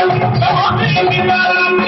அப்படி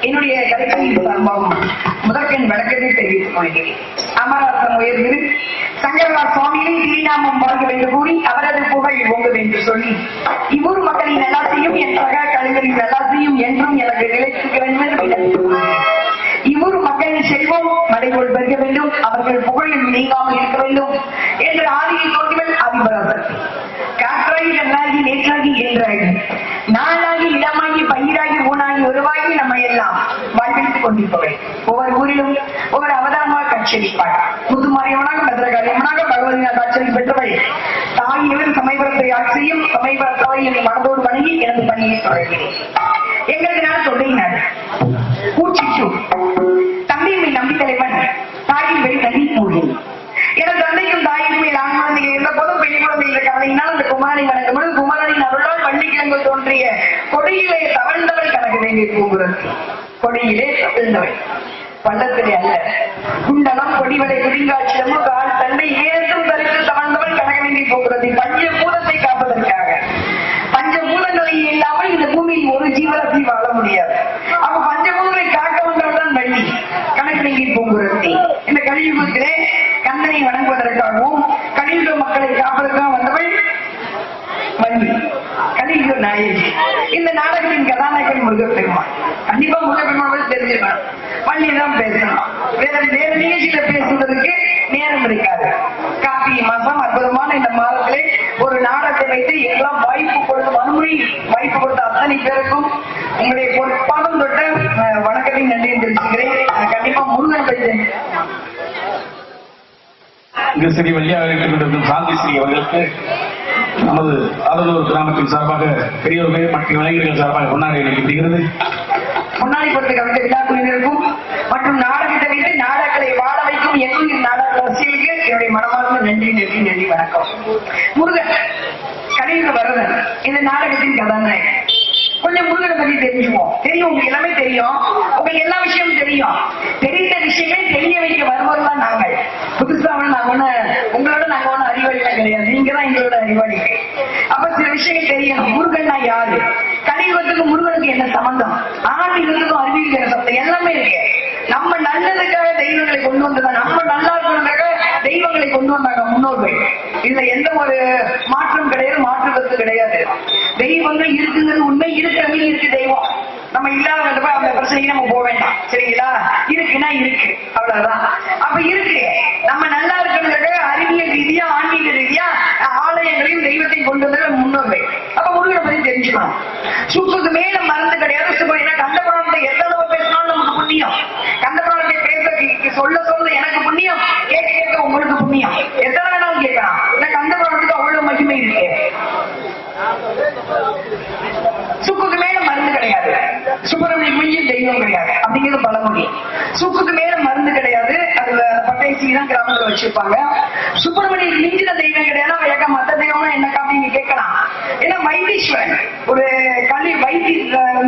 என்னுடைய கலைஞரின் சம்பவம் முதற்கண் வழக்கத்தை தெரிவித்துக் கொள்கிறேன். அமராசம் உயர்ந்து சங்கரவா சுவாமியை திருநாமம் வாழ்க என்று கூறி அவரது புகழ் ஓங்கும் என்று சொல்லி இவ்வூர் மக்களின் நல்லாசையும் என் சக கலைஞரின் நல்லாசையும் என்றும் எனக்கு நிலைத்திருக்க வேண்டும் என்று இவ்வூர் மக்களின் செல்வம் மலைபோல் பெருக வேண்டும் அவர்கள் புகழில் நீங்காமல் இருக்க வேண்டும் என்று ஆதியை தோன்றிவன் ஆதிபராசர் காற்றாகி கண்ணாகி நேற்றாகி என்றாகி நாளாகி இடமாகி பயிராகி ஊனாகி உருவாகி நம்ம எல்லாம் வாழ்வித்துக் கொண்டிருப்பவை ஒவ்வொரு ஊரிலும் ஒவ்வொரு அவதாரமாக கட்சியளிப்பாள் முத்துமாரியவனாக பத்திரகாரியவனாக பகவதிநாத் பெற்றவை தாய் இவர் சமயபுரத்தை ஆட்சியும் சமயபுர என்னை மனதோடு வணங்கி எனது பணியை தொடர்கிறேன். எங்களது நாள் தொண்டை நாடு பூச்சிச்சூர் தந்தையை நம்பி தலைவன் தாயின் வெளி நதி மூலியம் ஏன்னா தந்தைக்கும் தாய்க்கும் ஆண் குழந்தை இருந்த போது பெண் குழந்தை இருக்கிறதுனால் அந்த குமாரி கணக்கு முழு குமரனின் அருளால் வள்ளிக்கிழங்கு தோன்றிய கொடியிலே தவழ்ந்தவள் கணக்கு வேண்டிய கூகுரன் கொடியிலே தவழ்ந்தவள். பள்ளத்திலே அல்ல. குண்டலம் கொடிவடை குடிங்காட்சியமும் கால் தந்தை ஏதும் தரித்து தவழ்ந்தவள் கணக்க வேண்டி போகிறது. பஞ்ச மூலத்தை காப்பதற்காக. பஞ்ச மூலங்களை இல்லாமல் இந்த பூமியில் ஒரு ஜீவராசி வாழ முடியாது. அப்ப பஞ்ச மூலங்களை காக்க வந்தவள் தான் வள்ளி. கணக்கு வேண்டி போகிறது. இந்த கலியுகத்திலே கண்ணனை வணங்குவதற்காகவும் கலியுக மக்களை காப்பதற்காக வந்தவள் வள்ளி கலியுக நாயகி. இந்த நாடகத்தின் கதாநாயகன் முருகப்பெருமான். கண்டிப்பா முருகப்பெருமான் தெரிஞ்சிருக்கான் வள்ளி தான் பேசணும். வேற வேற நிகழ்ச்சியில பேசுவதற்கு நேரம் கிடைக்காது காப்பி மாசம் அற்புதமான இந்த மாதத்திலே ஒரு நாடகத்தை வைத்து எல்லாம் வாய்ப்பு கொடுத்து வன்முறை வாய்ப்பு கொடுத்த அத்தனை பேருக்கும் உங்களுடைய பொறுப்பாலும் தொட்ட வணக்கத்தையும் நன்றியும் தெரிவிச்சுக்கிறேன். கண்டிப்பா முருகன் இங்கு ஸ்ரீ வழியாக இருக்கின்றிருக்கும் சாந்தி ஸ்ரீ அவர்களுக்கு நமது ஆதனூர் கிராமத்தின் சார்பாக பெரியவர்கள் மற்றும் இளைஞர்கள் சார்பாக கொண்டாடி அளிக்கப்படுகிறது முன்னாடி பொறுத்த கவிதை விழாக்குழுவினருக்கும் மற்றும் நாடகத்தை வைத்து நாடகங்களை வாழ வைக்கும் எண்ணுயிர் நாடக அரசியலுக்கு என்னுடைய மனமார்ந்த நன்றி நன்றி நன்றி வணக்கம். முருகன் கலைஞர் வரதன் இந்த நாடகத்தின் கதாநாயகன். கொஞ்சம் முருகனை பத்தி தெரிஞ்சுவோம் தெரியும் உங்களுக்கு எல்லாமே தெரியும். உங்களுக்கு எல்லா விஷயமும் தெரியும். தெரிந்த விஷயமே தெரிய வைக்க வருவோம் தான் நாங்கள். புதுசா நாங்க ஒண்ணு உங்களோட நாங்க ஒண்ணு அறிவாளிலாம் கிடையாது. நீங்க தான் எங்களோட அறிவாளி அப்ப சில விஷயங்கள் தெரியணும் முருகன்னா யாரு? கலியுகத்துக்கும் முருகனுக்கு என்ன சம்பந்தம்? ஆன்மீகத்துக்கும் அறிவியலுக்கு என்ன சம்பந்தம் எல்லாமே இருக்கு. நம்ம நல்லதுக்காக தெய்வங்களை கொண்டு வந்ததா? நம்ம நல்லா இருக்கணுக்காக தெய்வங்களை கொண்டு வந்தாங்க முன்னோர்கள். இதுல எந்த ஒரு மாற்றம் கிடையாது மாற்று கருத்து கிடையாது. தெய்வங்கள் இருக்குங்கிறது உண்மை இருக்கு. இருக்கிறவங்க இருக்கு தெய்வம். நம்ம இல்லாத அந்த பிரச்சனைக்கு நம்ம போக வேண்டாம். சரிங்களா? இருக்குன்னா இருக்கு. அவ்வளவுதான். அப்ப இருக்கு. நம்ம நல்லா இருக்கிறதுக்கு அறிவியல் ரீதியா ஆன்மீக ரீதியா ஆலயங்களையும் தெய்வத்தையும் கொண்டு வந்தது முன்னோர்கள். அப்ப முருகனை பத்தி தெரிஞ்சுக்கணும். சுற்றுக்கு மேல மருந்து கிடையாது. சும்மா ஏன்னா கண்டபுராணத்தை எவ்வளவு பேசினாலும் நமக்கு புண்ணியம். கந்த புராணத்தை பேச சொல்ல சொல்ல எனக்கு புண்ணியம். கேட்க கேட்க உங்களுக்கு புண்ணியம் எத்தனை வேணாலும் கேட்கலாம் ஏன்னா கண்டபுராணத்துக்கு அவ்வளவு மகிமை இருக்கு சுக்குக்கு மேல மருந்து கிடையாது சுப்பிரமணிய மிஞ்சி தெய்வம் கிடையாது. அப்படிங்கிறது பழமொழி. சுக்குக்கு மேல மருந்து கிடையாது. பேசி தான் கிராமத்துல வச்சிருப்பாங்க. சுப்பிரமணிய மிஞ்சின தெய்வம் கிடையாது. அவன் ஏக்கா மத்த தெய்வம்னா காப்பி அப்படின்னு கேட்கலாம். ஏன்னா வைத்தீஸ்வரன் ஒரு கல்வி வைத்தி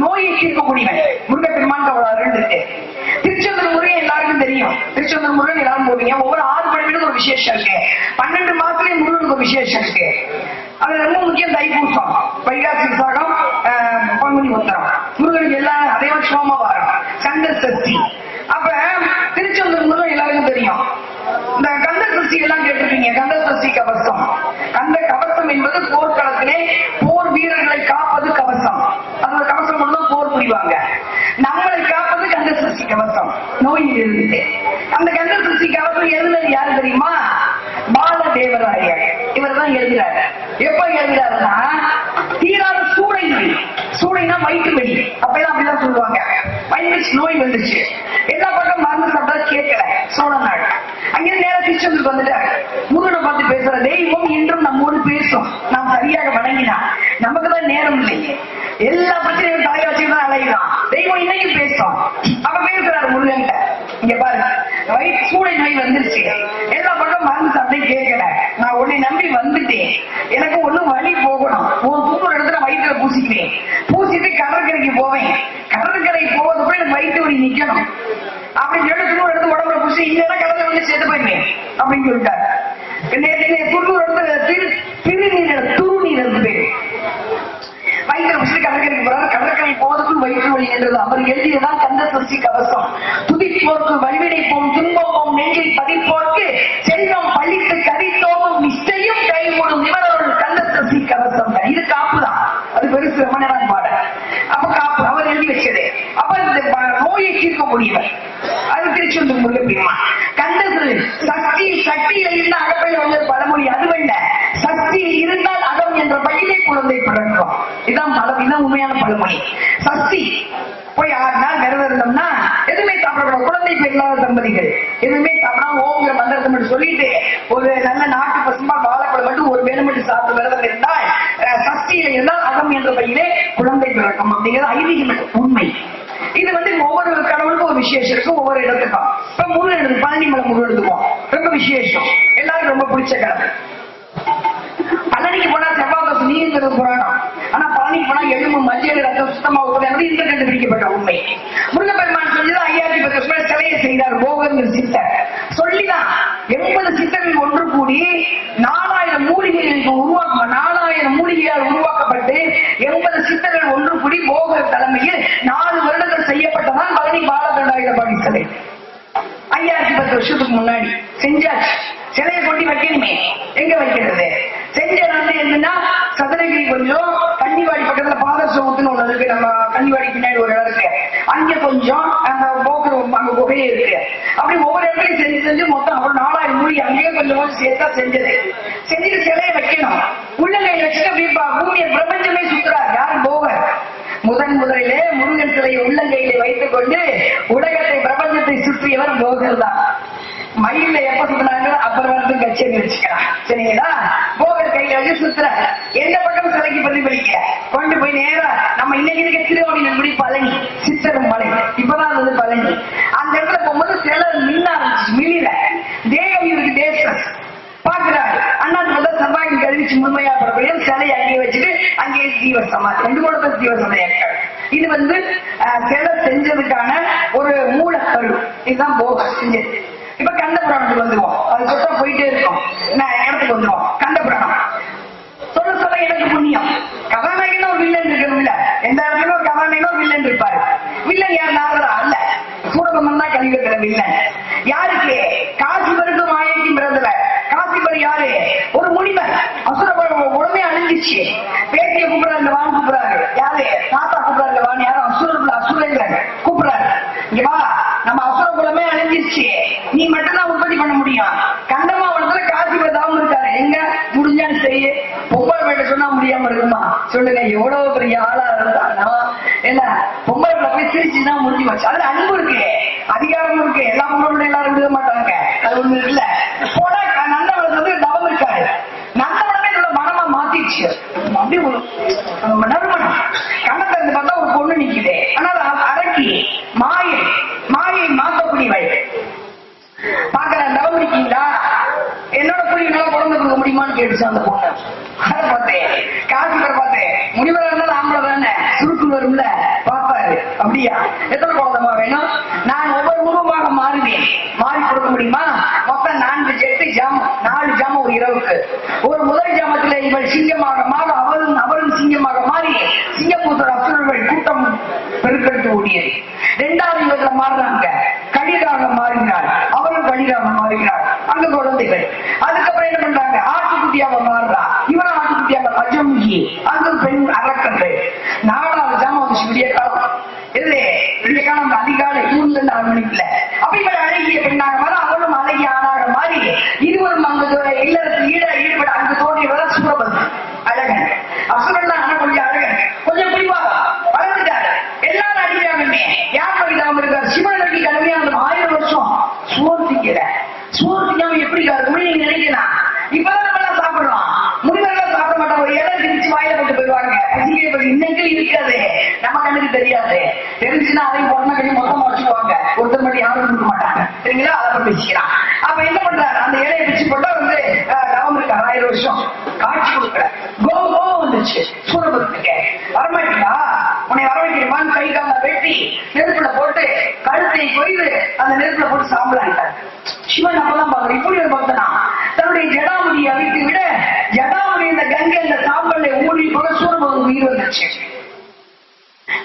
நோயை தீர்க்கக்கூடியவன். முருகப்பெருமான் பெருமான் அருள் இருக்கு. திருச்செந்தூர் முருகன் எல்லாருக்கும் தெரியும். திருச்செந்தூர் முருகன் எல்லாரும் போவீங்க. ஒவ்வொரு ஆறு பழமைக்கு ஒரு விசேஷம் இருக்கு. பன்னெண்டு மாசத்துலயும் முருகனுக்கு ஒரு விசேஷம் இருக்கு. அது ரொம்ப முக்கியம் தைப்பூசம். வைகாசி விசாகம் பங்குனி உத்தரம். முருகனுக்கு எல்லாம் அதே சோமவாரம் சங்கர் கந்த சஷ்டி. அப்ப சத்தியம் இந்த கந்த சஷ்டி எல்லாம் கேட்டிருக்கீங்க. கந்த சஷ்டி கவசம். கந்த கவசம் என்பது போர்க்களத்திலே போர் வீரர்களை காப்பது கவசம். அந்த கவசம் கொண்டு போர் புரிவாங்க. நம்மளை காப்பது கந்த சஷ்டி கவசம். நோயில் இருந்து அந்த கந்த சஷ்டி கவசம் எழுதுனது யாரு தெரியுமா? பால தேவராயர் இவர் தான் எழுதுறாரு. எப்ப எழுதுறாருன்னா தீராத சூளை நோய் சூளைனா வயிற்று வலி அப்பெல்லாம் அப்படிதான் சொல்லுவாங்க. வயிற்று நோய் வந்துச்சு எல்லா பக்கம் மருந்து சாப்பிட்டா கேட்கல. சோழ நாடு அங்கிருந்து நேரம் திருச்செந்தூருக்கு வந்துட்டாரு. முருகனை பார்த்து பேசுற தெய்வம் இன்றும் நம்மோடு பேசும் நாம் சரியாக வணங்கினா நமக்கு தான் நேரம் இல்லையே. எல்லா பிரச்சனையும் தலையை வச்சுதான் அலையுதான் தெய்வம் இன்னைக்கு பேசும். அப்ப பேசுறாரு முருகன் இங்க பாருங்க வயிற்று சூளை நோய் வந்துருச்சு. எல்லா பக்கம் மருந்து சாப்பிட்டே கேட்கல. நான் உன்னை நம்பி வந்துட்டேன். எனக்கு ஒண்ணும் வழி போகணும். ஒரு தூக்குற இடத்துல வயிற்றுல பூசிக்குவேன். பூசிட்டு கடற்கரைக்கு போவேன். கடற்கரை போவதுக்குள்ள எனக்கு வயிற்று வழி நிக்கணும். அப்படி சொல்லிட்டு துணூர் எடுத்து உடம்புல பூசி இல்லைன்னா கடலை வந்து செத்து போயிருவேன் அப்படின்னு சொல்லிட்டாரு. நேற்று துண்ணூர் எடுத்து திரு திருநீர் துருநீர் எடுத்து பேரு. வயிற்று வச்சு கடற்கரைக்கு போறாரு கடற்கரை போவதற்குள் வயிற்று வழி என்றது அவர் எழுதியதான் கந்த சஷ்டி கவசம். துதிப்போர்க்கு வழிவினை போம் துன்பப்போம் நெஞ்சில் பதிப்போர்க்கு செல்வம் பழித்து கரித்தோமும் நிச்சயம் கைகூடும் இவரோட கந்த சஷ்டி கவசம். தான். இது காப்பு தான். அது பெருசு ரொம்ப நேரம் பாட. அப்ப காப்பு அவர் எழுதி வச்சது. அப்ப இந்த ப- நோயை தீர்க்கக்கூடியவர் அது திருச்செந்தூர் முருகப்பெருமான். கந்தத்தில் சக்தி சக்தியில் இருந்த அகப்பையில் வந்த பழமொழி அதுவல்ல. சக்தியில் இருந்தால் அகம் என்ற பையிலே குழந்தை பிறக்கும். இதான் பழம் இதான் உண்மையான பழமொழி. சக்தி போய் ஆறு நாள் விரதம் இருந்தோம்னா எதுவுமே சாப்பிடக்கூடாது குழந்தை பெறாத தம்பதிகள். எதுவுமே சாப்பிடா ஓங்கிற மந்திரத்தை மட்டும் சொல்லிட்டு ஒரு நல்ல நாட்டு பசுமா வாழைப்பழம் மட்டும் ஒரு வேலை மட்டும் சாப்பிட்டு விரதம் இருந்தால் அஹ், சஷ்டியில இருந்தால் அகம் என்ற பையிலே குழந்தை பிறக்கும். அப்படிங்கிறது ஐதீகம் உண்மை. இது வந்து ஒவ்வொரு கடவுளுக்கும் ஒரு விசேஷம் இருக்கும் ஒவ்வொரு இடத்துக்கும். இப்ப முருகன் எடுத்து பழனி மலை முருகன் எடுத்துக்குவோம் ரொம்ப விசேஷம். எல்லாருக்கும் ரொம்ப பிடிச்ச கடவுள் பழனிக்கு போனா செவ்வாய் தோசை நீங்கிறது புராணம் ஆனா பழனிக்கு போனா எலும்பு மஞ்சள் ரத்தம் சுத்தமா உட்காந்து இந்த கண்டுபிடிக்கப்பட்ட உண்மை. முருகப்பெருமான் சொல்லிதான் ஐயாயிரத்தி பத்து வருஷம் சிலையை செய்தார் போகங்கிற சித்தர். சொல்லிதான் எண்பது சித்தர்கள் ஒன்று கூடி நாலாயிரம் மூலிகைகளுக்கு உருவாக்க நாலாயிரம் மூலிகையால் உருவாக்கப்பட்டு எண்பது சித்தர்கள் ஒன்று கூடி போகர் தலைமையில் நாலு வருடங்கள் செய்யப்பட்டதான் பழனி பாலகண்டாயிரபாடி சிலை. ஐயாயிரத்தி பத்து வருஷத்துக்கு முன்னாடி செஞ்சாச்சு. சிலையை கொண்டு வைக்கணுமே. எங்க வைக்கிறது? செஞ்ச இடம் என்னன்னா சதுரகிரி கொஞ்சம் கன்னிவாடி பக்கத்துல பாதசோகத்துன்னு ஒண்ணு இருக்கு. நம்ம கன்னிவாடி பின்னாடி ஒரு இடம் இருக்கு. அங்க கொஞ்சம் அந்த போக்குற அங்க குகையே இருக்கு. அப்படி ஒவ்வொரு இடத்துலையும் செஞ்சு செஞ்சு மொத்தம் ஒரு நாலாயிரம் மூடி அங்கேயே கொஞ்சம் கொஞ்சம் சேர்த்தா செஞ்சது. செஞ்சுட்டு சிலையை வைக்கணும். உள்ளங்கை வச்சுட்டு அப்படி பூமியை பிரபஞ்சமே சுத்துறாரு யாரும் முதன் முதலிலே முருகன் சிலையை உள்ளங்கையிலே வைத்துக் கொண்டு உலகத்தை பிரபஞ்சத்தை சுற்றியவர் போகர் தான் மயில எப்ப சுத்தினாங்க? அப்புறம் வந்து கச்சேரி வச்சுக்கலாம் சரிங்களா? போகர் கையில வச்சு சுத்துற. எந்த பக்கம் சிலைக்கு பிரதிபலிக்க? கொண்டு போய் நேரா நம்ம இன்னைக்கு இருக்க திருவாவணியின்படி பழனி சித்தரும் மலை. இப்பதான் வந்து பழனி. அந்த இடத்துல போகும்போது சில மின்ன ஆரம்பிச்சு மிளிர தேகம் இவருக்கு தேசம் பாக்குறாரு அண்ணா முதல் சமாதி கழிச்சு முழுமையா பரப்பையும் சிலை அங்கேயே வச்சுட்டு அங்கேயே ஜீவ சமாதி ரெண்டு கூட தான் ஜீவ சமாதியாக்கள் இது வந்து சிலை செஞ்சதுக்கான ஒரு மூலக்கரு இதுதான் போக செஞ்சது. இப்ப கந்த புராணத்துக்கு வந்துருவோம். அது சொத்தா போயிட்டே இருக்கும். நான் இடத்துக்கு வந்துருவோம். கந்த புராணம் சொல்ல சொல்ல எனக்கு புண்ணியம். கதாநாயகனும் ஒரு வில்லன் இருக்கணும்ல. எந்த இடத்துல ஒரு கதாநாயகனும் ஒரு வில்லன் இருப்பாரு. வில்லன் யார் நாரதா அல்ல. சூரபமன் தான் கலியுகத்துல வில்லன் யாருக்கு? காசிபருக்கு மாயக்கும் பிறந்தவர். காசிபர் யாரு? ஒரு முனிவர். அசுர உடனே அணிஞ்சிச்சு பேட்டிய கூப்பிடுறாரு இந்த வான் கூப்பிடுறாரு. யாரு? தாத்தா கூப்பிடுறாங்க வான். யாரும் அசுரத்துல அசுரங்க கூப்பிடுறாரு. இங்க வா. நம்ம அசுர குலமே அழிஞ்சிருச்சு. நீ மட்டும்தான் உற்பத்தி பண்ண முடியும். கண்டமாவளத்துல காசி தாமம் இருக்காரு. எங்க? முடிஞ்சான்னு சரி. பொம்பளை வேலை சொன்னா முடியாம இருக்குமா? சொல்லுங்க எவ்வளவு பெரிய ஆளா இருந்தாலும். என்ன பொம்பளை பிள்ளை போய் சிரிச்சுன்னா முடிஞ்சு வச்சு அதுல அன்பு இருக்கு. அதிகாரம் இருக்கு. எல்லா பொம்பளை எல்லாரும் விட மாட்டாங்க. அது ஒண்ணு இல்ல. போனா எப்படி நறுமணம். கண்ணத்துல இருந்து பார்த்தா ஒரு பொண்ணு நிக்குது. ஆனால் அரக்கி மாயை மாயை மாத்தக்கூடியவள் பாக்குற தவம் இருக்கீங்களா? என்னோட புள்ளிங்களால குழந்தை கொடுக்க முடியுமான்னு கேட்டுச்சு அந்த பொண்ணு. அதை பார்த்தேன். பேர் பார்த்தேன். முனிவரா இருந்தாலும் ஆம்பளை தானே. சுருக்கு வரும்ல. பாப்பாரு அப்படியா? எத்தனை குழந்தைமா வேணும்? நான் ஒவ்வொரு உருவமாக மாறுவேன். மாறி கொடுக்க முடியுமா? மொத்தம் நான்கு ஜெட்டு ஜாமம் நாலு ஜாமம் ஒரு இரவுக்கு. ஒரு முதல் ஜாமத்துல இவள் சிங்கமாக Obedience பசிக்கிற இருக்காது? நம்ம கண்ணுக்கு தெரியாது. தெரிஞ்சுன்னா அதையும் பொண்ணை கட்டி மொத்தமா வச்சுக்குவாங்க ஒருத்தர் மட்டும் யாரும் கொடுக்க மாட்டாங்க. சரிங்களா? அதை பத்தி அப்ப என்ன பண்றாரு? அந்த இலையை பிச்சு போட்டா வந்து அஹ், ஆயிரம் வருஷம் காட்சி கொடுக்கல. கோ கோ வந்துச்சு. சூரபத்துக்கு வரமாட்டீங்களா? உன்னை வர வைக்கிறமான்னு கை கால வெட்டி நெருப்புல போட்டு கழுத்தை கொய்து அந்த நெருப்புல போட்டு சாம்பலாயிட்டார் சிவன் அப்பதான் பாக்குறேன் இப்படி ஒரு பக்தனா? தன்னுடைய ஜடாமுடியை அழித்து விட ஜடாமுடி இந்த கங்கை இந்த சாம்பலை ஊழி போல சூரபதம் உயிர் வந்துச்சு.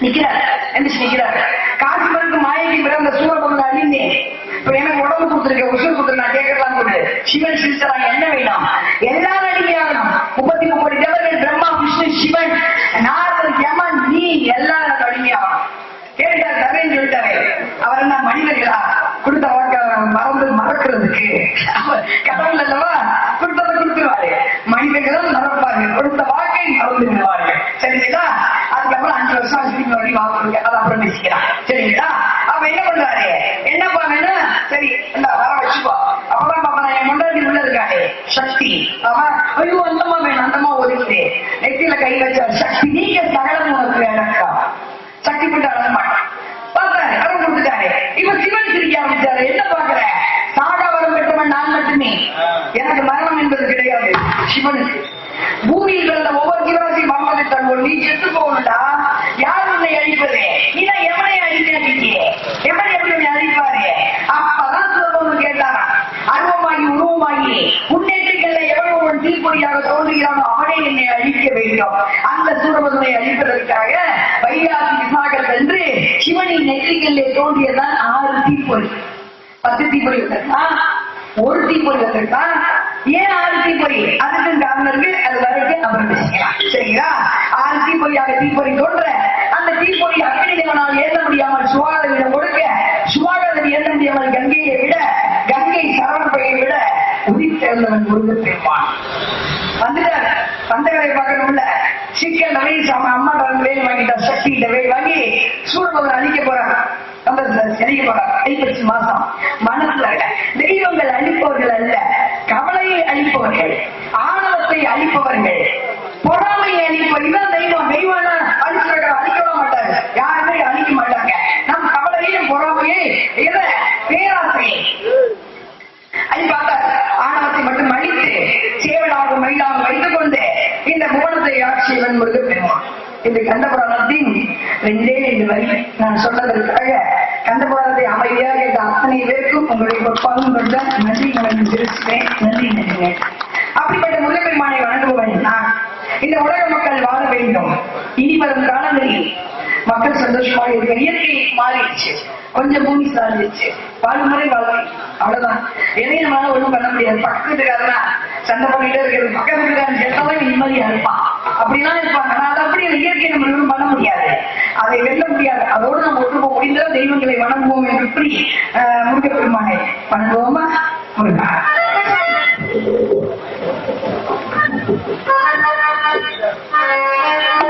நிக்கிறார். எந்திரிச்சு நிக்கிறார்? காசிபருக்கு மாயைக்கு பிறந்த சூரபதம் அழிந்தே இப்ப எனக்கு உடம்பு கொடுத்துருக்க உசுர் கொடுத்து நான் கேட்கலாம் கொண்டு சிவன் சிரிச்சலாம் என்ன வேண்டாம்? எல்லா நடிகையாகணும் முப்பத்தி முப்பது தேவர்கள் பிரம்மா விஷ்ணு சிவன் நாரதர் யமன் நீ எல்லாரும் எனக்கு கேட்டார் தரேன்னு சொல்லிட்டாரு. அவர் என்ன மனிதர்களா? கொடுத்த வாக்க மறந்து மறக்கிறதுக்கு. கடவுள் அல்லவா கொடுத்ததை கொடுத்துருவாரு. மனிதர்களும் மறப்பார்கள். கொடுத்த வாக்கை மறந்து அதை அப்புறம் பேசிக்கலாம் சரிங்களா? அப்ப என்ன பண்றாரு? என்ன பண்ணு சரி இந்த வர வச்சுக்கோ. அப்பதான் பாப்பா என் முன்னாடி உள்ள இருக்காரு சக்தி. அவன் ஐயோ அந்தமா வேணும் அந்தமா ஒதுக்குது. நெத்தியில கை வச்ச சக்தி நீங்க சகலம் உனக்கு எனக்கா சக்தி போட்டு அழக மாட்டான். பார்த்தாரு கொடுத்துட்டாரு. இவன் சிவன் சிரிக்க ஆரம்பிச்சாரு. என்ன பாக்குற? சாகா வரம் பெற்றவன் நான் மட்டுமே? எனக்கு மரணம் என்பது கிடையாது. சிவனுக்கு. பூமியில் பிறந்த ஒவ்வொரு ஜீவராசி மரணத்தை தருவோம் நீ செத்து போகணும்டா யார் உன்னை அழிப்பது நீ தான் எவனை அழிப்பேன் எவனை எப்படி உன்னை அழிப்பாரு அப்பதான் சிவபெருமான் கேட்டாரா? அருவமாகி உருவமாகி முன்னேற்றங்கள்ல எவன் ஒருவன் தீப்பொறியாக தோன்றுகிறானோ அவனே என்னை அழிக்க வேண்டும். அந்த சூரபதனை அழிப்பதற்காக வைகாசி விசாகர் என்று சிவனின் நெற்றிகளிலே தோன்றியதான் ஆறு தீப்பொறி. பத்து தீப்பொறி வந்திருக்கா? ஒரு தீப்பொறி வந்திருக்கா? ஏன் ஆழ்த்தி பொறி அதுக்கும் காரணம் இருக்கு அது வரைக்கும் அப்புறம் பேசிக்கலாம் சரிங்களா? ஆறு தீப்பொறியாக தீப்பொறி தோன்ற அந்த தீப்பொறி அக்னி தேவனால் ஏற்ற முடியாமல் சுவாகதவிடம் கொடுக்க சுவாகதவி ஏற்ற முடியாமல் கங்கையை விட கங்கை சரவணப்பையை விட உதித்தெழுந்தவன் முருகன் பெருமான். வந்துட்டார். பந்தகளை பார்க்கணும்ல. சிக்கன் நகை சாம அம்மா தரன் வேலை வாங்கிட்டா சக்தி கிட்ட வேலை வாங்கி சூழல் அழிக்க போறாங்க அந்த அழிக்க போறாங்க மாசம். மனசுல தெய்வங்கள் அழிப்பவர்கள் அல்ல கவலையை அழிப்பவர்கள் ஆணவத்தை அழிப்பவர்கள். பொறாமையை அழிப்பவர் இவன் தெய்வம். தெய்வம்னா அழிச்சிருக்க அழிக்க மாட்டாங்க யாருமே அழிக்க மாட்டாங்க. நம் கவலையும் பொறாமையை எதை? பேராசையை. அது பார்த்தார் ஆணவத்தை மட்டும் அழித்து சேவலாக மயிலாக வைத்துக் கொண்டு இந்த புவனத்தை ஆட்சியவன் முருகப் பெறுவான் இந்த கந்தபுராணத்தின் ரெண்டே ரெண்டு வரி நான் சொன்னதற்காக கந்தபுராணத்தை அமைதியாக இந்த அத்தனை பேருக்கும் உங்களுடைய பொறுப்பாகும் கொண்ட நன்றி வணக்கம் தெரிவிச்சுவேன் நன்றி நன்றிங்க அப்படிப்பட்ட முருகப்பெருமானை வணங்குபவன் நான். இந்த உலக மக்கள் வாழ வேண்டும். இனி வரும் காலங்களில் மக்கள் சந்தோஷமாக இருக்க இயற்கை மாறிடுச்சு. கொஞ்சம் பூமி சாதிச்சு வாழ்முறை வாழ்க்கை. அவ்வளவுதான். எதையும் நம்மளால ஒண்ணும் பண்ண முடியாது. பக்கத்துக்காரனா சண்டை பண்ணிட்டே இருக்கிறது. பக்கத்து வீட்டுக்காரன் சேர்த்தாலும் நிம்மதியா இருப்பான். அப்படிலாம் இருப்பாங்க ஆனா அது அப்படி இயற்கை நம்ம ஒன்றும் பண்ண முடியாது. அதை வெல்ல முடியாது. அதோடு நம்ம ஒன்று போக முடிந்த தெய்வங்களை வணங்குவோம் என்று இப்படி ஆஹ், முருகப்பெருமானை வணங்குவோமா? முருகா ரொம்ப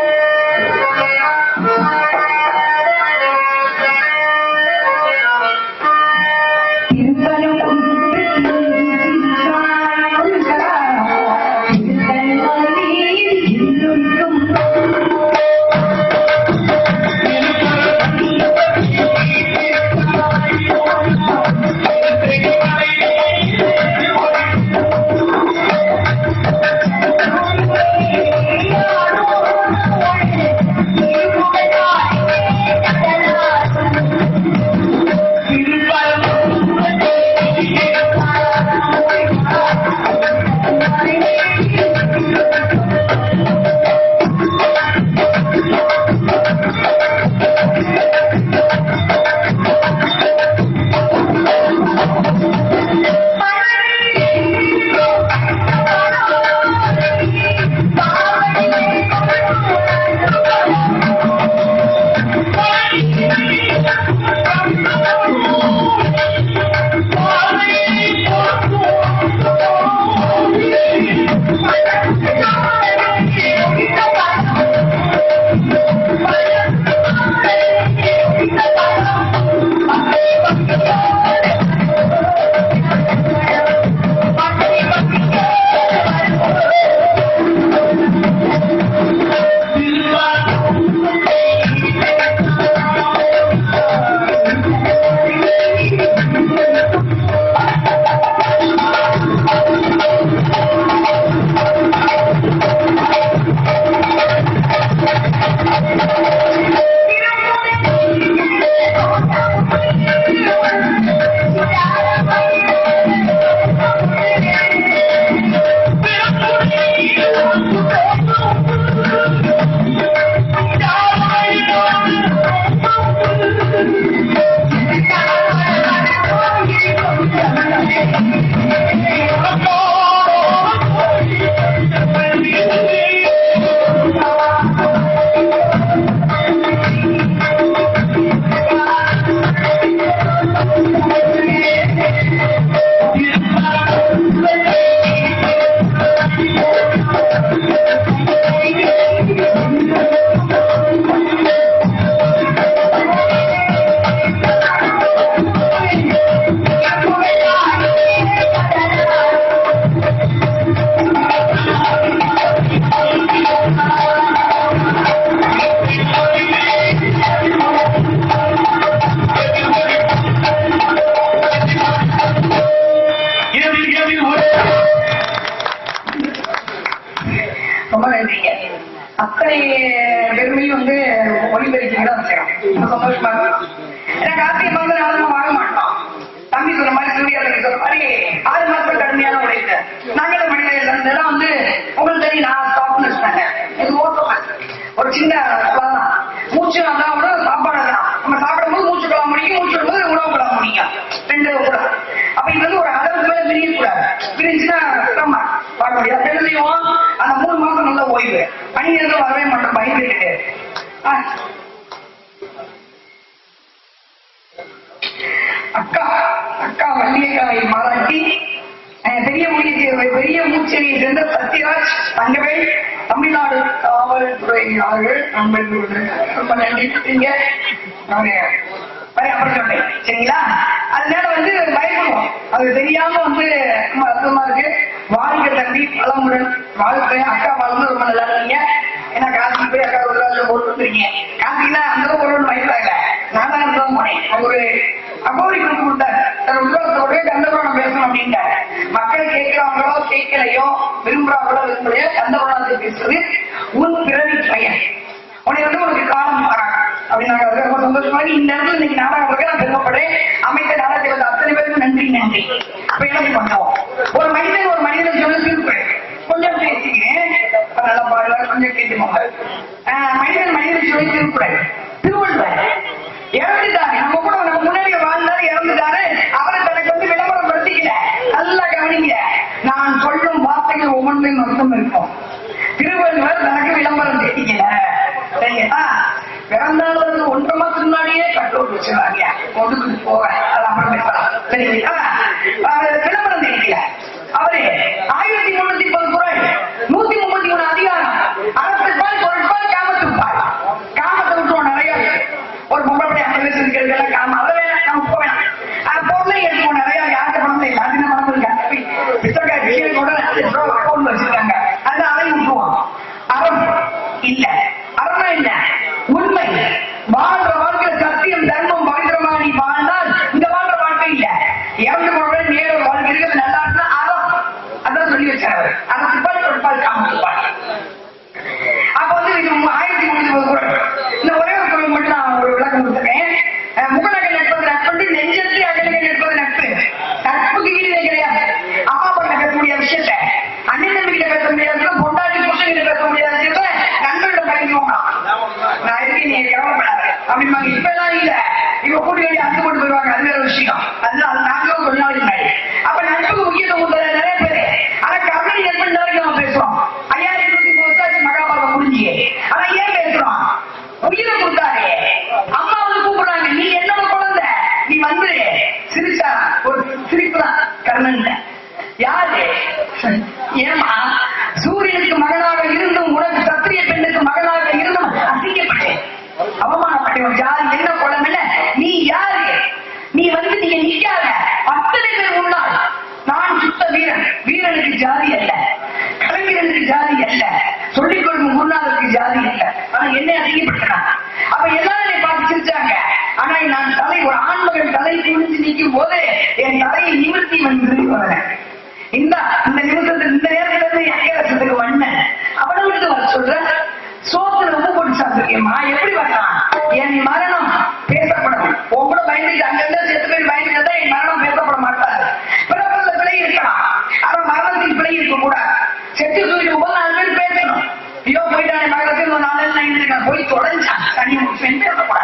மொழி பெருக்கி தான் செய்யணும் சந்தோஷமா இருக்கும் ஏன்னா கார்த்திகை மாதம் நம்ம வாங்க மாட்டோம். தம்பி சொல்ற மாதிரி சூரியா சொல்ற மாதிரி ஆறு மாசம் கடுமையான உழைப்பு. நாங்கள மனிதர்கள் இதெல்லாம் வந்து உங்களுக்கு தெரியும் நான் சாப்பிட்டு வச்சுட்டாங்க இது ஓட்டம் ஒரு சின்ன சொல்லலாம் மூச்சு தான் கூட சாப்பாடு தான் நம்ம சாப்பிடும்போது மூச்சு கொள்ள முடியும் மூச்சு விடும்போது உணவு கொள்ள முடியும். ரெண்டு கூட. அப்ப இது வந்து ஒரு அளவுக்கு மேல பிரியக்கூடாது பிரிஞ்சுன்னா நம்ம வாழ முடியாது. என்ன செய்வோம் அந்த மூணு மாசம் நல்ல ஓய்வு. பணி நேரத்தில் வரவே மாட்டோம். பயந்துக்கிட்டு அக்கா அக்கா வள்ளியக்காய் மாலாட்டி பெரிய மூலிகை பெரிய மூச்சனையை சேர்ந்த சத்யராஜ் தங்கவேல் தமிழ்நாடு காவல்துறையினர்கள் நண்பர்கள் ரொம்ப நன்றி. நீங்க அப்புறம் சொல்றேன் சரிங்களா? அதனால வந்து பயப்படுவோம். அது தெரியாம வந்து ரொம்ப அற்புதமா இருக்கு. வாழ்க தம்பி பலமுடன் வாழ்க்கை அக்கா வாழ்ந்து ரொம்ப நல்லா இருக்கீங்க. ஏன்னா காசி போய் அக்கா ஒரு நாள் போட்டு வந்துருக்கீங்க. காசினா அந்த ஒரு பயப்படாங்க நான் தான் இருந்தாலும் போனேன். ஒரு அகோரி கொடுத்து கொடுத்தாரு. சார் உலகத்தோடய கந்தபுராணம் பேசணும் அப்படின்ட்டாரு மக்கள் கேட்கிறாங்களோ கேட்கலையோ விரும்புறாங்களோ விரும்பலையோ கந்தபுராணத்தை பேசுறது உன் பிறவி பயன். உனக்கு வந்து உனக்கு காலம் வராங்க அப்படின்னு நாங்க ரொம்ப சந்தோஷமாக இந்த இடத்துல இன்னைக்கு நாடகம் நான் பெருமைப்படுறேன். அமைத்த நாடகத்தை வந்து அத்தனை பேருக்கும் நன்றி நன்றி. அப்ப என்ன பண்ணுவோம் ஒரு மனிதன் ஒரு மனிதன் சொல்ல திருப்பேன் கொஞ்சம் பேசிக்கிறேன். நல்லா பாடுவாங்க கொஞ்சம் கேட்டுவாங்க மனிதன் மனிதன் சொல்லி திருப்பேன் திருவள்ளுவர் இறந்துட்டாரு. நம்ம கூட நம்ம முன்னாடி வாழ்ந்தாரு இறந்துட்டாரு. அவரை தனக்கு வந்து விளம்பரம் படுத்திக்கல. நல்லா கவனிங்க. நான் சொல்லும் வார்த்தைகள் ஒவ்வொன்றையும் அர்த்தம் இருக்கும். திருவள்ளுவர் தனக்கு விளம்பரம் தேடிக்கல சரிங்களா பிறந்தாளருக்கு ஒன்றரை மாசத்துக்கு முன்னாடியே கட்டோடு வச்சிருவாங்க ஒடுக்கு போக அது அப்புறம் சரிங்களா? விளம்பரம் போட்டு போயிடுவாங்க அது வேற விஷயம். அதனால நாங்களும் கொஞ்ச நாளைக்கு அப்ப நட்புக்கு முக்கியத்துவம் எப்படி வந்தான் என் மரணம் பேசப்படும். உன் கூட பயந்துட்டு அங்கங்க செத்து போய் பயந்துட்டு என் மரணம் பேசப்பட மாட்டாரு பிறப்பில் பிழை இருக்கலாம். ஆனா மரணத்தில் பிழை இருக்க கூடாது செத்து தூக்கிட்டு போது நாலு பேர் பேசணும். ஐயோ போயிட்டான் மரணத்தில் நாலு நாள் போய் தொலைஞ்சான். தனி பெண் பேசப்படாது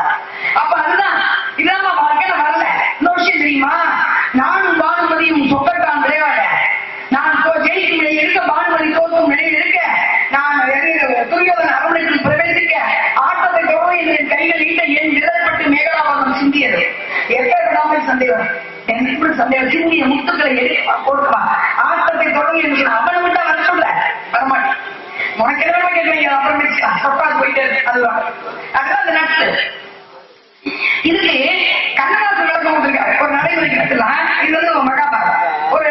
ஆரம்பிச்சு அப்பா போயிட்டே இருக்கு அதுவா அதுதான் அந்த நட்பு. இதுக்கு கண்ணதாசன் விளக்கம் கொடுத்துருக்காரு ஒரு நடைமுறை கிடத்துல இது வந்து மகாபாரதம். ஒரு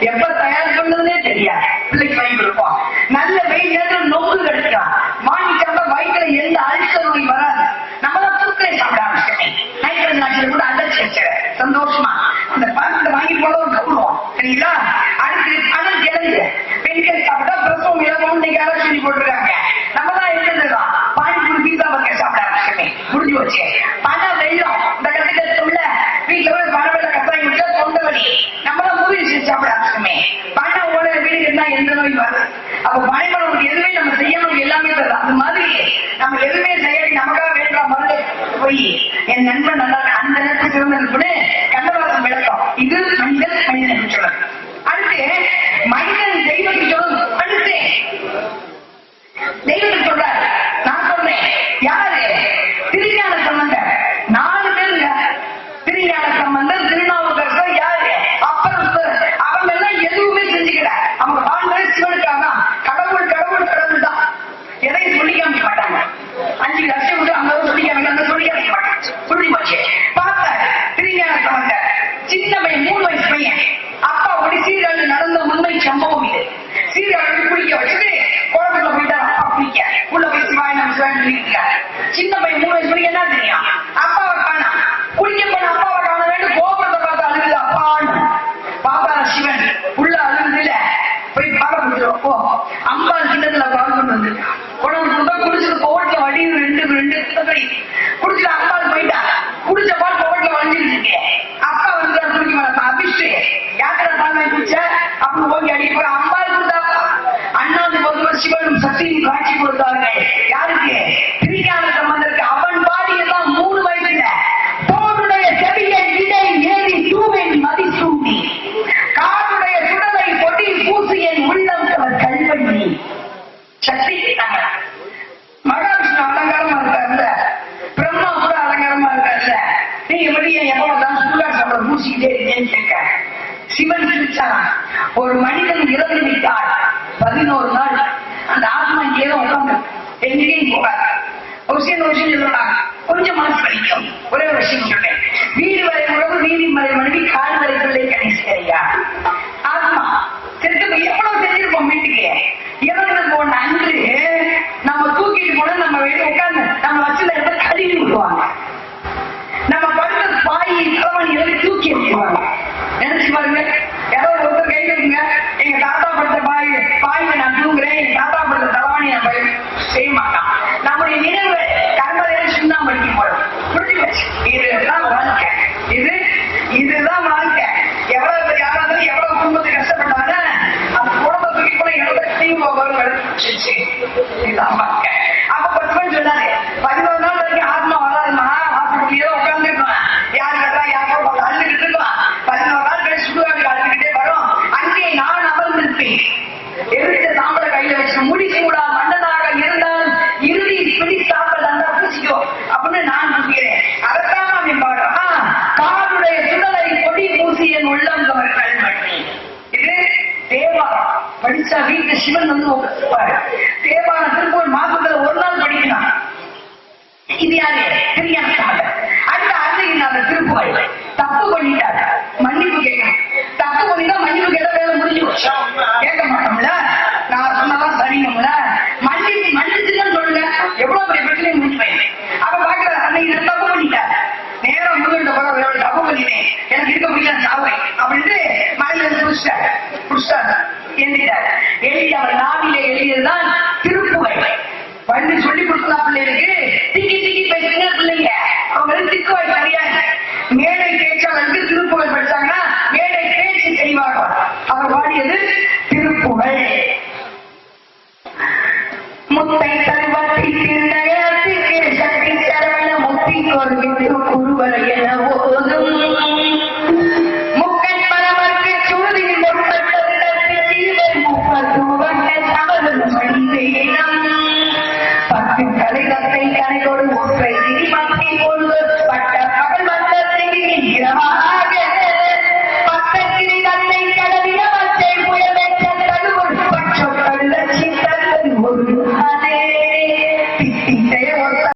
எப்ப தயார் பண்ணதுன்னே தெரியாது. நல்ல வெயில் நோக்கு கிடைக்கிறான் மானிக்காம வயிற்றுல எந்த அழுத்தல் வராது. நம்மளாம் சந்தோஷமா. அந்த பாத்திரத்தை வாங்கி போல ஒரு கௌரவம் சரிங்களா? அடுத்து அனல் கிழங்கு பெண்கள் சாப்பிட்டா பிரசவம் இழக்கும் இன்னைக்கு யாரும் சொல்லி தான் எழுதுதான் பானிபூரி பீஸா சாப்பிட ஆரம்பிச்சிட்டேன். முடிஞ்சு வச்சு பண வெயிலும் இந்த என் நண்பன் நல்லா அந்த நேரத்துக்கு இருந்திருப்பேன் அவர் மூசிக்கிட்டே இருக்கேன்னு கேட்கிறேன் சிவன் சிரிச்சான் ஒரு மனிதன் இறந்து விட்டார் பதினோரு நாள் அந்த ஆத்மா இங்கே உட்காந்து எங்கேயும் போகாது. ஒரு சில விஷயம் சொல்றாங்க. கொஞ்சம் மனசு வலிக்கும். ஒரே ஒரு விஷயம் சொல்றேன். வீடு வரை உறவு வீதி மறை மனைவி கால் வரை பிள்ளை கணேசரியா ஆத்மா திருத்தம் எவ்வளவு தெரிஞ்சிருப்போம் வீட்டுக்கு? இறந்து போன அன்று நம்ம தூக்கிட்டு போன நம்ம உட்காந்து நம்ம வச்சுல இருந்தா கழுவி விடுவாங்க. அவங்க இஸ்லாமணி தூக்கி எறிவாங்க நினைச்சு பாருங்க. யாரோ ஒருத்தர் கை எங்க தாத்தா படுத்த பாய் பாயில நான் தூங்குறேன். எங்க தாத்தா படுத்த தலவாணி நான் செய்ய மாட்டான். நம்முடைய நினைவு கர்மதையில சுண்ணாம்படுத்தி போறோம் புரிஞ்சுங்க இதுதான் வாழ்க்கை. இது இதுதான் வாழ்க்கை. எவ்வளவு யாராவது எவ்வளவு குடும்பத்தை அந்த குடும்பத்துக்கு கூட எழுத தீங்கு போகணும் இல்லாம கொடுப்பாரு தேவான திருப்பூர் மாசத்துல ஒரு நாள் படிக்கலாம் இது யாரு? பெரியார்